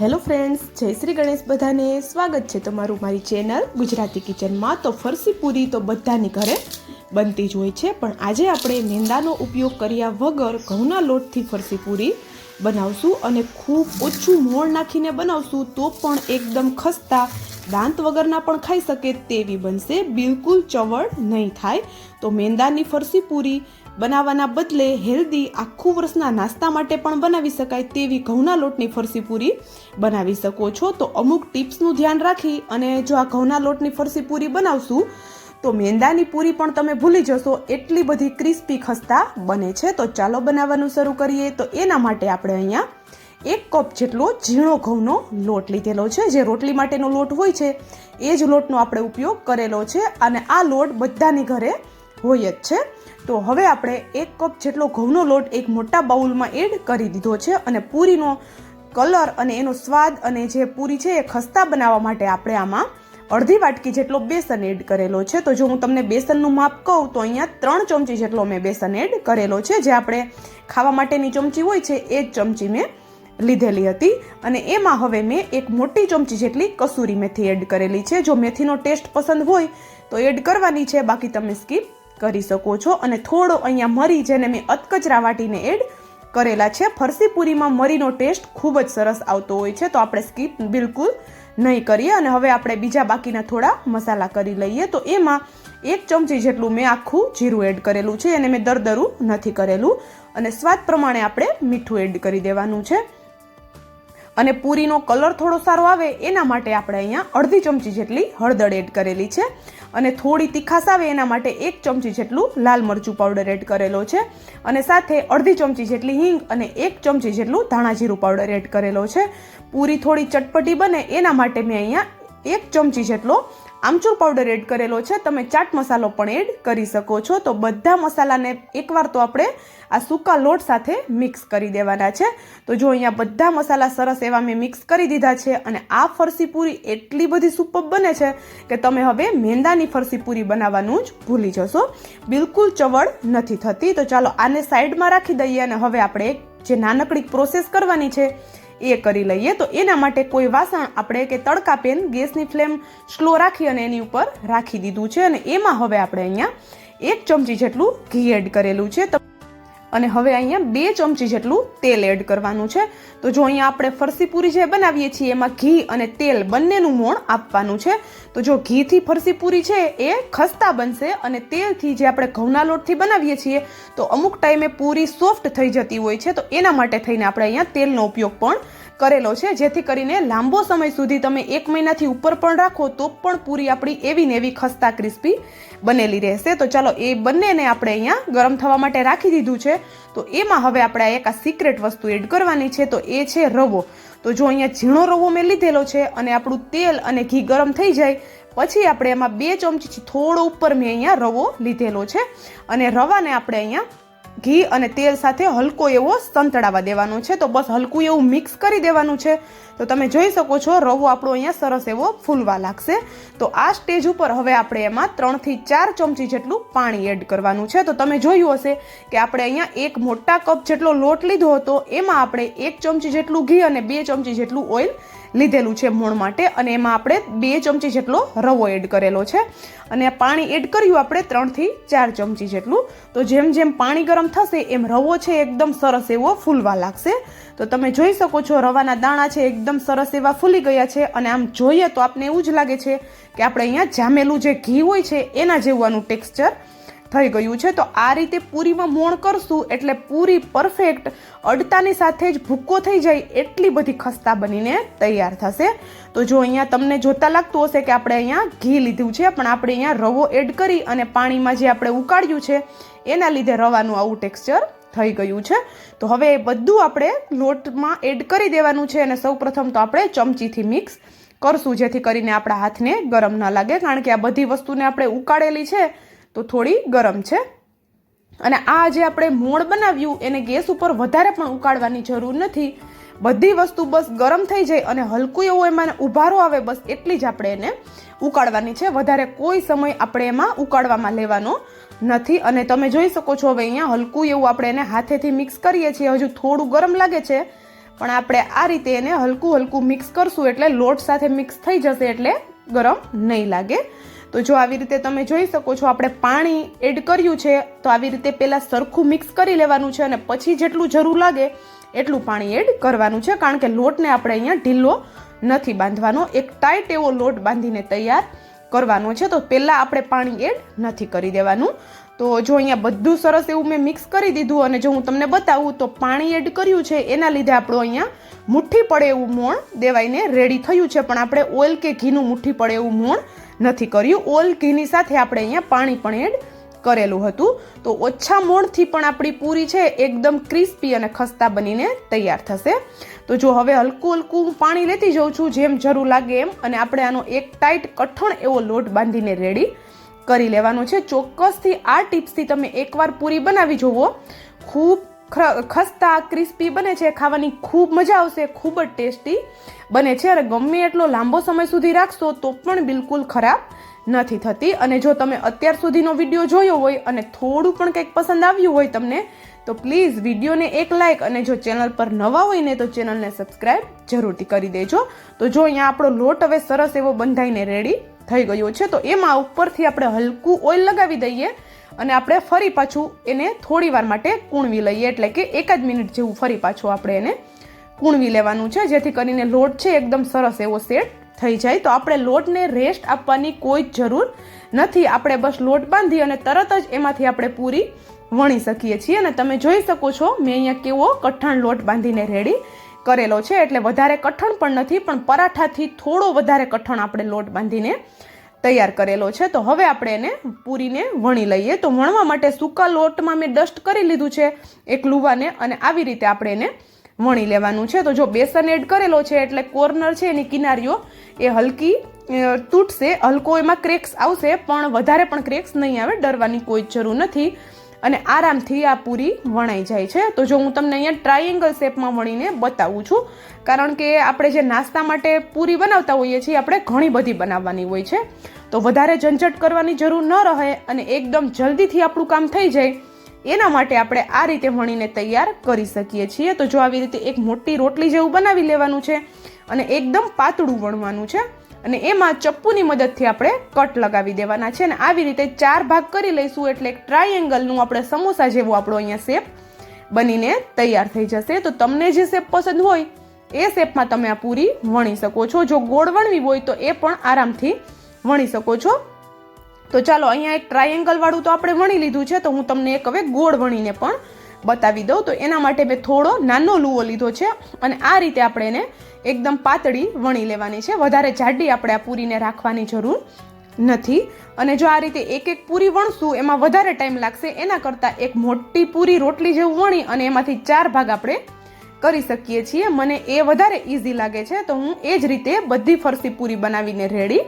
Hello friends, જય શ્રી ગણેશ બધાને. સ્વાગત છે તમારું મારી ચેનલ ગુજરાતી કિચનમાં. તો ફરસી પૂરી તો બધાની ઘરે બનતી જ હોય છે, પણ આજે આપણે મેંદાનો ઉપયોગ કર્યા વગર ઘઉંના લોટથી ફરસી પૂરી બનાવશું અને ખૂબ ઓછું મોણ નાખીને બનાવશું તો પણ એકદમ ખસ્તા દાંત વગરના પણ ખાઈ શકે તેવી બનશે. બિલકુલ ચવડ નહીં થાય. તો મેંદાની ફરસી પૂરી બનાવવાના બદલે હેલ્ધી આખું વર્ષના નાસ્તા માટે પણ બનાવી શકાય તેવી ઘઉંના લોટની ફરસી પૂરી બનાવી શકો છો. તો અમુક ટિપ્સનું ધ્યાન રાખી અને જો આ ઘઉંના લોટની ફરસી પૂરી બનાવશું, તો મેંદાની પૂરી પણ તમે ભૂલી જશો. એટલી બધી ક્રિસ્પી ખસ્તા બને છે. તો ચાલો બનાવવાનું શરૂ કરીએ. તો એના માટે આપણે અહીંયા એક કપ જેટલો ઝીણો ઘઉંનો લોટ લીધેલો છે. જે રોટલી માટેનો લોટ હોય છે, એ જ લોટનો આપણે ઉપયોગ કરેલો છે. અને આ લોટ બધાની ઘરે હોય જ છે. તો હવે આપણે એક કપ જેટલો ઘઉંનો લોટ એક મોટા બાઉલમાં એડ કરી દીધો છે અને પૂરીનો કલર અને એનો સ્વાદ અને જે પૂરી છે એ ખસ્તા બનાવવા માટે આપણે આમાં અડધી વાટકી જેટલો બેસન એડ કરેલો છે. તો જો હું તમને બેસનનું માપ કહું તો અહીંયા ત્રણ ચમચી જેટલો મેં બેસન એડ કરેલો છે. જે આપણે ખાવા માટેની ચમચી હોય છે એ જ ચમચી મેં લીધેલી હતી. અને એમાં હવે મેં એક મોટી ચમચી જેટલી કસૂરી મેથી એડ કરેલી છે. જો મેથીનો ટેસ્ટ પસંદ હોય તો એડ કરવાની છે. બાકી તમે સ્કીપ કરી શકો છો અને થોડો અહીંયા મરી જેને મેં અતકચરા વાટીને એડ કરેલા છે. ફરસી પૂરીમાં મરીનો ટેસ્ટ ખૂબ જ સરસ આવતો હોય છે, તો આપણે સ્કીપ બિલકુલ નહીં કરીએ. અને હવે આપણે બીજા બાકીના થોડા મસાલા કરી લઈએ. તો એમાં એક ચમચી જેટલું મેં આખું જીરું એડ કરેલું છે અને મેં દરદરું નથી કરેલું. અને સ્વાદ પ્રમાણે આપણે મીઠું એડ કરી દેવાનું છે. અને પૂરીનો કલર થોડો સારો આવે, એના માટે આપણે અહીંયા અડધી ચમચી જેટલી હળદર એડ કરેલી છે. અને થોડી તીખાસ આવે, એના માટે એક ચમચી જેટલું લાલ મરચું પાવડર એડ કરેલો છે. અને સાથે અડધી ચમચી જેટલી હિંગ અને એક ચમચી જેટલું ધાણાજીરું પાવડર એડ કરેલો છે. પૂરી થોડી ચટપટી બને, એના માટે મેં અહીંયા એક ચમચી જેટલો આમચૂર પાવડર એડ કરેલો છે. તમે ચાટ મસાલો પણ એડ કરી શકો છો. તો બધા મસાલાને એકવાર તો આપણે આ સૂકા લોટ સાથે મિક્સ કરી દેવાના છે. તો જો અહીંયા બધા મસાલા સરસ એવા મેં મિક્સ કરી દીધા છે અને આ ફરસી પૂરી એટલી બધી સુપર બને છે કે તમે હવે મેંદાની ફરસી પૂરી બનાવવાનું જ ભૂલી જશો. બિલકુલ ચવડ નથી થતી. તો ચાલો આને સાઈડમાં રાખી દઈએ અને હવે આપણે જે નાનકડી પ્રોસેસ કરવાની છે એ કરી લઈએ. તો એના માટે કોઈ વાસણ આપણે કે તડકા પેન ગેસની ફ્લેમ સ્લો રાખી અને એની ઉપર રાખી દીધું છે. અને એમાં હવે આપણે અહીંયા એક ચમચી જેટલું ઘી એડ કરેલું છે. અને હવે અહીંયા બે ચમચી જેટલું તેલ એડ કરવાનું છે. તો જો અહીંયા આપણે ફરસી પૂરી જે બનાવીએ છીએ, એમાં ઘી અને તેલ બંનેનું મોણ આપવાનું છે. તો જો ઘીથી ફરસી પૂરી છે, એ ખસ્તા બનશે અને તેલથી જે આપણે ઘઉંના લોટથી બનાવીએ છીએ, તો અમુક ટાઈમે પૂરી સોફ્ટ થઈ જતી હોય છે. તો એના માટે થઈને આપણે અહીંયા તેલનો ઉપયોગ પણ કરેલો છે. જેથી કરીને લાંબો સમય સુધી તમે એક મહિનાથી ઉપર પણ રાખો તો પણ પૂરી આપણી એવી ને એવી ખસ્તા ક્રિસ્પી બનેલી રહેશે. તો ચાલો એ બંનેને આપણે અહીંયા ગરમ થવા માટે રાખી દીધું છે. તો એમાં હવે આપણે એક આ સિક્રેટ વસ્તુ એડ કરવાની છે. તો એ છે રવો. તો જો અહીંયા ઝીણો રવો મેં લીધેલો છે અને આપણું તેલ અને ઘી ગરમ થઈ જાય, પછી આપણે એમાં બે ચમચી થોડો ઉપર મેં અહીંયા રવો લીધેલો છે. અને રવાને આપણે અહીંયા ઘી અને તેલ સાથે હલકો એવો સંતળાવા દેવાનો છે. તો બસ હલકું એવું મિક્સ કરી દેવાનું છે. તો તમે જોઈ શકો છો, રવો આપણો અહીંયા સરસ એવો ફૂલવા લાગશે. તો આ સ્ટેજ ઉપર હવે આપણે એમાં ત્રણથી ચાર ચમચી જેટલું પાણી એડ કરવાનું છે. તો તમે જોયું હશે કે આપણે અહીંયા એક મોટા કપ જેટલો લોટ લીધો હતો, એમાં આપણે એક ચમચી જેટલું ઘી અને બે ચમચી જેટલું ઓઇલ લીધેલું છે મોણ માટે અને એમાં આપણે બે ચમચી જેટલો રવો એડ કરેલો છે. અને પાણી એડ કર્યું આપણે ત્રણથી ચાર ચમચી જેટલું. તો જેમ જેમ પાણી ગરમ થશે એમ રવો છે એકદમ સરસ એવો ફૂલવા લાગશે. તો તમે જોઈ શકો છો રવાના દાણા છે એકદમ સરસ એવા ફૂલી ગયા છે અને આમ જોઈએ તો આપને એવું જ લાગે છે કે આપણે અહીંયા જામેલું જે ઘી હોય છે એના જેવું આનું ટેક્સચર થઈ ગયું છે, તો આ રીતે પૂરીમાં મોણ કરશું એટલે પૂરી પરફેક્ટ અડતાની સાથે જ ભૂક્કો થઈ જાય એટલી બધી ખસ્તા બનીને તૈયાર થશે. તો જો અહીંયા તમને જોતા લાગતું હશે કે આપણે અહીંયા ઘી લીધું છે, પણ આપણે અહીંયા રવો એડ કરી અને પાણીમાં જે આપણે ઉકાળ્યું છે, એના લીધે રવાનું આવું ટેક્સચર થઈ ગયું છે. તો હવે એ બધું આપણે લોટમાં એડ કરી દેવાનું છે અને સૌ પ્રથમ તો આપણે ચમચીથી મિક્સ કરશું, જેથી કરીને આપણા હાથને ગરમ ન લાગે, કારણ કે આ બધી વસ્તુને આપણે ઉકાળેલી છે તો થોડી ગરમ છે. અને આ જે આપણે મોણ બનાવ્યું, એને ગેસ ઉપર વધારે પણ ઉકાળવાની જરૂર નથી. બધી વસ્તુ બસ ગરમ થઈ જાય અને હલકું એવું એમાં ઉભારો આવે બસ એટલી જ આપણે એને ઉકાળવાની છે. વધારે કોઈ સમય આપણે એમાં ઉકાળવામાં લેવાનો નથી. અને તમે જોઈ શકો છો હવે અહીંયા હલકું એવું આપણે એને હાથેથી મિક્સ કરીએ છીએ. હજુ થોડું ગરમ લાગે છે, પણ આપણે આ રીતે એને હલકું હલકું મિક્સ કરશું એટલે લોટ સાથે મિક્સ થઈ જશે એટલે ગરમ નહીં લાગે. તો જો આવી રીતે તમે જોઈ શકો છો, આપણે પાણી એડ કર્યું છે, તો આવી રીતે પહેલાં સરખું મિક્સ કરી લેવાનું છે અને પછી જેટલું જરૂર લાગે એટલું પાણી એડ કરવાનું છે, કારણ કે લોટને આપણે અહીંયા ઢીલો નથી બાંધવાનો. એક ટાઈટ એવો લોટ બાંધીને તૈયાર કરવાનો છે, તો પહેલાં આપણે પાણી એડ નથી કરી દેવાનું. તો જો અહીંયા બધું સરસ એવું મેં મિક્સ કરી દીધું અને જો હું તમને બતાવું, તો પાણી એડ કર્યું છે, એના લીધે આપણું અહીંયા મુઠ્ઠી પડે એવું મોણ દેવાઈને રેડી થયું છે, પણ આપણે ઓઇલ કે ઘીનું મુઠ્ઠી પડે એવું મોણ નથી કર્યું. ઓલ ઘીની સાથે આપણે અહીંયા પાણી પણ એડ કરેલું હતું. તો ઓછા મોણથી પણ આપણી પૂરી છે, એકદમ ક્રિસ્પી અને ખસ્તા બનીને તૈયાર થશે. તો જો હવે હલકું હલકું પાણી લેતી જાઉં છું, જેમ જરૂર લાગે એમ, અને આપણે આનો એક ટાઈટ કઠણ એવો લોટ બાંધીને રેડી કરી લેવાનો છે. ચોક્કસથી આ ટિપ્સથી તમે એકવાર પૂરી બનાવી જુઓ ખૂબ ખસ્તા ક્રિસ્પી બને છે, ખાવાની ખૂબ મજા આવશે, ખૂબ જ ટેસ્ટી બને છે. અને ગમે એટલો લાંબો સમય સુધી રાખશો તો પણ બિલકુલ ખરાબ નથી થતી. અને જો તમે અત્યાર સુધીનો વીડિયો જોયો હોય અને થોડું પણ કંઈક પસંદ આવ્યું હોય તમને, તો પ્લીઝ વિડીયોને એક લાઇક અને જો ચેનલ પર નવા હોય ને તો ચેનલને સબસ્ક્રાઈબ જરૂરથી કરી દેજો. તો જો અહીંયા આપણો લોટ હવે સરસ એવો બંધાઈને રેડી થઈ ગયો છે, તો એમાં ઉપરથી આપણે હલકું ઓઇલ લગાવી દઈએ. અને આપણે ફરી પાછું એને થોડી વાર માટે કૂણવી લઈએ. એટલે કે એક જ મિનિટ જેવું ફરી પાછું આપણે એને કૂણવી લેવાનું છે, જેથી કરીને લોટ છે એકદમ સરસ એવો સેટ થઈ જાય. તો આપણે લોટને રેસ્ટ આપવાની કોઈ જ જરૂર નથી. આપણે બસ લોટ બાંધી અને તરત જ એમાંથી આપણે પૂરી વણી શકીએ છીએ. અને તમે જોઈ શકો છો, મેં અહીંયા કેવો કઠણ લોટ બાંધીને રેડી કરેલો છે. એટલે વધારે કઠણ પણ નથી, પણ પરાઠાથી થોડો વધારે કઠણ આપણે લોટ બાંધીને તૈયાર કરેલો છે. તો હવે આપણે એને પૂરીને વણી લઈએ. તો વણવા માટે સૂકા લોટમાં મેં ડસ્ટ કરી લીધું છે એક લુવાને અને આવી રીતે આપણે એને વણી લેવાનું છે. તો જો બેસન એડ કરેલો છે એટલે કોર્નર છે એની કિનારીઓ એ હલકી તૂટશે. હલકો એમાં ક્રેક્સ આવશે, પણ વધારે પણ ક્રેક્સ નહીં આવે, ડરવાની કોઈ જરૂર નથી. અને આરામથી આ પૂરી વણાઈ જાય છે. તો જો હું તમને અહીંયા ટ્રાયેંગલ શેપમાં વણીને બતાવું છું, કારણ કે આપણે જે નાસ્તા માટે પૂરી બનાવતા હોઈએ છીએ, આપણે ઘણી બધી બનાવવાની હોય છે. તો વધારે ઝંઝટ કરવાની જરૂર ન રહે અને એકદમ જલ્દીથી આપણું કામ થઈ જાય, એના માટે આપણે આ રીતે વણીને તૈયાર કરી શકીએ છીએ. તો જો આવી રીતે એક મોટી રોટલી જેવું બનાવી લેવાનું છે અને એકદમ પાતળું વણવાનું છે અને એમાં ચપ્પુની મદદથી આપણે કટ લગાવી દેવાના છે અને આવી રીતે ચાર ભાગ કરી લઈશું એટલે એક ટ્રાયેંગલનું આપણે સમોસા જેવો આપણો અહીંયા શેપ બનીને તૈયાર થઈ જશે. તો તમને જે શેપ પસંદ હોય, એ શેપમાં તમે આ પૂરી વણી શકો છો. જો ગોળ વણવી હોય તો એ પણ આરામથી વણી શકો છો. તો ચાલો અહીંયા એક ટ્રાયેંગલ વાળું તો આપણે વણી લીધું છે. તો હું તમને એક હવે ગોળ વણીને પણ બતાવી દઉં. તો એના માટે મેં થોડો નાનો લૂવો લીધો છે અને આ રીતે આપણે એને એકદમ પાતળી વણી લેવાની છે. વધારે જાડી આપણે આ પૂરીને રાખવાની જરૂર નથી. અને જો આ રીતે એક એક પૂરી વણશું, એમાં વધારે ટાઈમ લાગશે, એના કરતાં એક મોટી પૂરી રોટલી જેવું વણી અને એમાંથી ચાર ભાગ આપણે કરી શકીએ છીએ. મને એ વધારે ઇઝી લાગે છે, તો હું એ જ રીતે બધી ફરસી પૂરી બનાવીને રેડી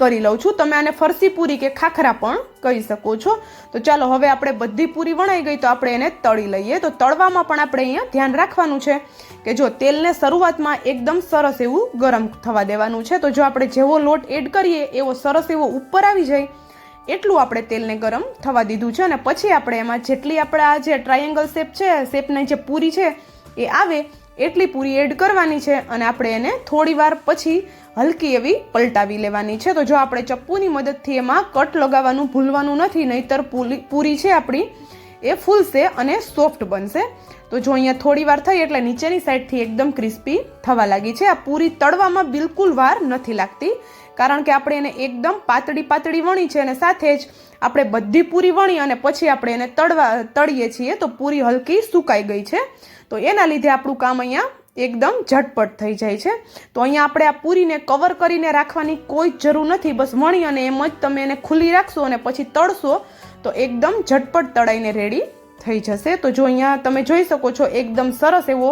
કરી લઉં છું. તમે આને ફરસી પૂરી કે ખાખરા પણ કહી શકો છો. તો ચાલો, હવે આપણે બધી પૂરી વણાઈ ગઈ તો આપણે એને તળી લઈએ. તો તળવામાં પણ આપણે અહીંયા ધ્યાન રાખવાનું છે કે જો તેલને શરૂઆતમાં એકદમ સરસ એવું ગરમ થવા દેવાનું છે. તો જો આપણે જેવો લોટ એડ કરીએ, એવો સરસ એવો ઉપર આવી જાય, એટલું આપણે તેલને ગરમ થવા દીધું છે. અને પછી આપણે એમાં જેટલી આપણે જે ટ્રાયેંગલ શેપ છે શેપની જે પૂરી છે, એ આવે એટલી પૂરી એડ કરવાની છે અને આપણે એને થોડીવાર પછી હલકી એવી પલટાવી લેવાની છે. તો જો આપણે ચપ્પુની મદદથી એમાં કટ લગાવવાનું ભૂલવાનું નથી, નહીતર પૂરી છે આપણી, એ ફૂલશે અને સોફ્ટ બનશે. તો જો અહીંયા થોડી વાર થઈ એટલે નીચેની સાઈડથી એકદમ ક્રિસ્પી થવા લાગી છે. આ પૂરી તળવામાં બિલકુલ વાર નથી લાગતી, કારણ કે આપણે એને એકદમ પાતળી પાતળી વણી છે અને સાથે જ આપણે બધી પૂરી વણી અને પછી આપણે એને તળવા, તળીએ છીએ તો પૂરી હલકી સુકાઈ ગઈ છે. તો એના લીધે આપણું કામ અહીંયા એકદમ ઝટપટ થઈ જાય છે. તો અહીંયા આપણે આ પૂરીને કવર કરીને રાખવાની કોઈ જ જરૂર નથી. બસ વણી અને એમ જ તમે એને ખુલ્લી રાખશો અને પછી તળશો તો એકદમ ઝટપટ તળાઈને રેડી થઈ જશે. તો જો અહીંયા તમે જોઈ શકો છો એકદમ સરસ એવો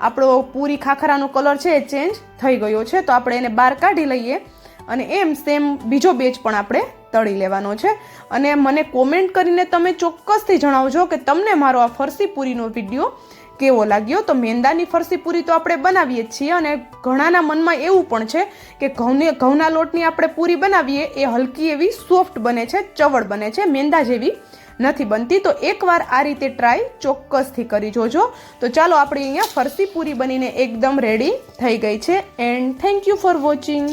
આપણો પૂરી ખાખરાનો કલર છે એ ચેન્જ થઈ ગયો છે. તો આપણે એને બહાર કાઢી લઈએ અને એમ સેમ બીજો બેચ પણ આપણે તળી લેવાનો છે. અને મને કોમેન્ટ કરીને તમે ચોક્કસથી જણાવજો કે તમને મારો આ ફરસી પૂરીનો વીડિયો કેવો લાગ્યો? તો મેંદાની ફરસી પૂરી તો આપણે બનાવીએ જ છીએ અને ઘણાના મનમાં એવું પણ છે કે ઘઉંને ઘઉંના લોટની આપણે પૂરી બનાવીએ, એ હલકી એવી સોફ્ટ બને છે, ચવળ બને છે, મેંદા જેવી નથી બનતી. તો એકવાર આ રીતે ટ્રાય ચોક્કસથી કરી જોજો. તો ચાલો આપણી અહીંયા ફરસી પૂરી બનીને એકદમ રેડી થઈ ગઈ છે. And thank you for watching